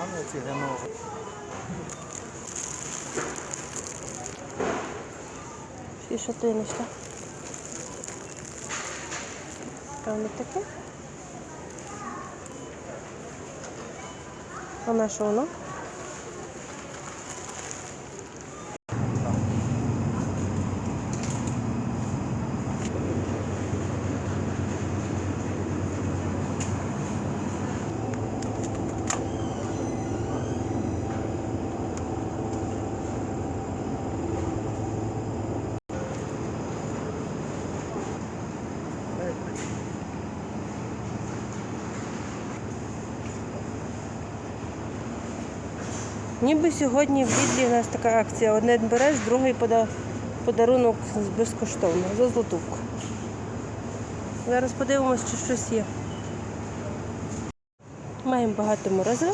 банани, ці гранова. І що ти що? Певно таке. А на що воно? Ніби сьогодні в Лідлі у нас така акція. Одне береш, другий пода... подарунок безкоштовно за злотувку. Зараз подивимось, чи щось є. Маємо багато морозива.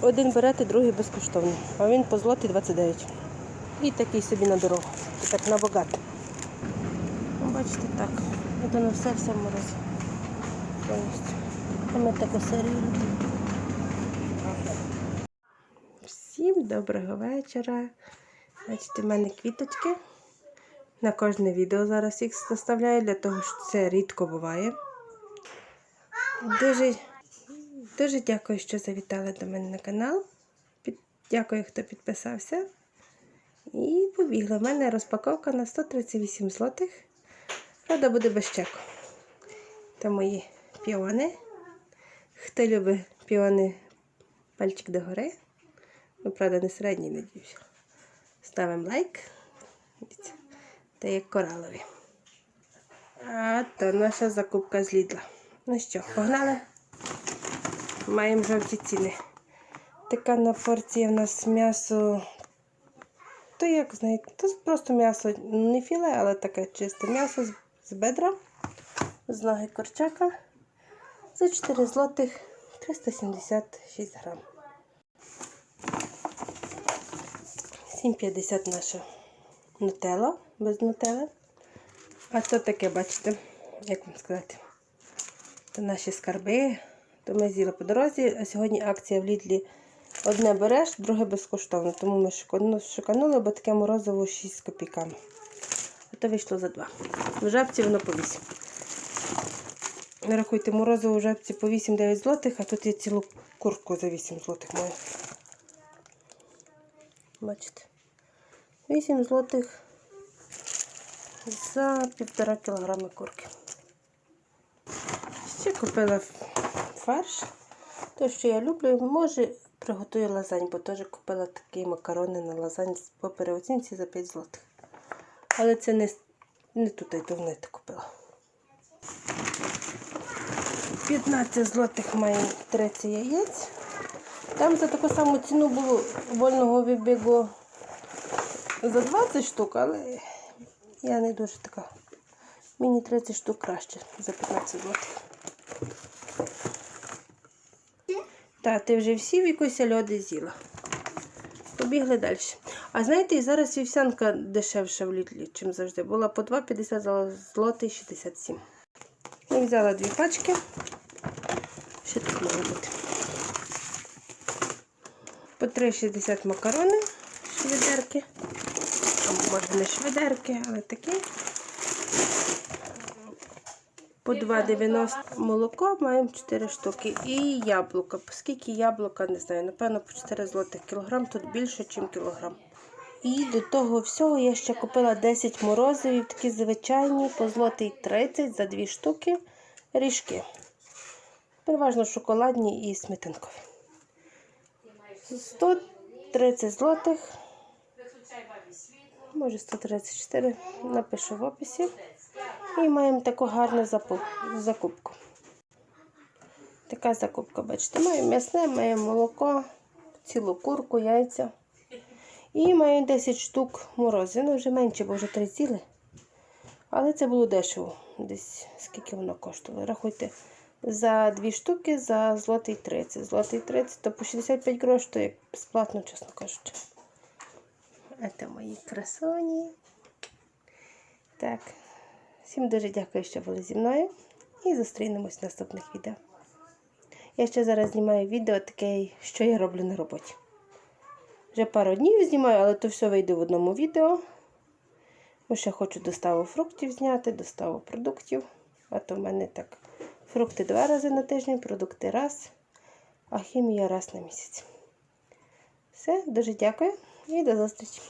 Один берете, другий безкоштовно. А він по злоті 29. І такий собі на дорогу. Так на багато. Ну, Бачите, так. От воно все все морозиво. Повністю. А ми таку серію любимо. Всім доброго вечора. Бачите, в мене квіточки. На кожне відео зараз їх заставляю, для того, що це рідко буває. Дуже, дуже дякую, що завітали до мене на канал. Дякую, хто підписався. І побігли. У мене розпаковка на 138 злотих. Правда, буде без чеку. Це мої піони. Хто любить піони, пальчик догори. Ну, правда, не середній, надіюсь. Ставимо лайк. Та як коралові. А то наша закупка з Лідла. Ну що, погнали? Маємо жовті ціни. Така на порція в нас м'ясо. То як знаєте, то просто м'ясо не філе, але таке чисте м'ясо з бедра, з ноги корчака. За 4 злотих 376 грам. 7,50 наша нутелла, без нутелли. А то таке, бачите, як вам сказати, то наші скарби. То ми з'їли по дорозі, а сьогодні акція в Лідлі одне береш, друге безкоштовно. Тому ми шуканули, бо таке морозиво 6 з копійками. А то вийшло за 2. В жабці воно по 8. Рахуйте, морозиво в жабці по 8-9 злотих, а тут є цілу курку за 8 злотих маю. Бачите. 8 злотих за півтора кілограми курки. Ще купила фарш. Те, що я люблю, може приготую лазань, бо теж купила такі макарони на лазань по переоцінці за 5 злотих. Але це не, не тут, а давно я купила. 15 злотих має 30 яєць. Там за таку саму ціну було вольного вибігу за 20 штук, але я не дуже така. Мені 30 штук краще за 15 злотих. Та, ти вже всі вікуся льоди з'їла. Побігли далі. А знаєте, і зараз вівсянка дешевша в літлі, чим завжди. Була по 2,50 за злотий 67. Я взяла дві пачки. Що тут має бути? По 3,60 макарони, швидерки. Не швидерки, але такі. По 2,90 молоко маємо 4 штуки. І яблука. Скільки яблука, не знаю, напевно, по 4 злотих кілограм, тут більше, ніж кілограм. І до того всього я ще купила 10 морозивів, такі звичайні, по злотий 30 за 2 штуки ріжки. Переважно шоколадні і сметанкові. 130 злотих. Може 134, напишу в описі. І маємо таку гарну закупку. Така закупка, бачите, маємо м'ясне, маємо молоко, цілу курку, яйця. І маю 10 штук морозив. Ну, вже менше, бо вже 3 ціли. Але це було дешево. Десь скільки воно коштувало. Рахуйте, за 2 штуки за злотий 30. Злотий 30, то по 65 грош, то як безплатно, чесно кажучи. Це мої красоні. Так. Всім дуже дякую, що були зі мною. І зустрінемось в наступних відео. Я ще зараз знімаю відео таке, що я роблю на роботі. Вже пару днів знімаю, але то все вийде в одному відео. Бо ще хочу доставу фруктів зняти, доставу продуктів. А то в мене так. Фрукти два рази на тиждень, продукти раз, а хімія раз на місяць. Все, дуже дякую і до зустрічі.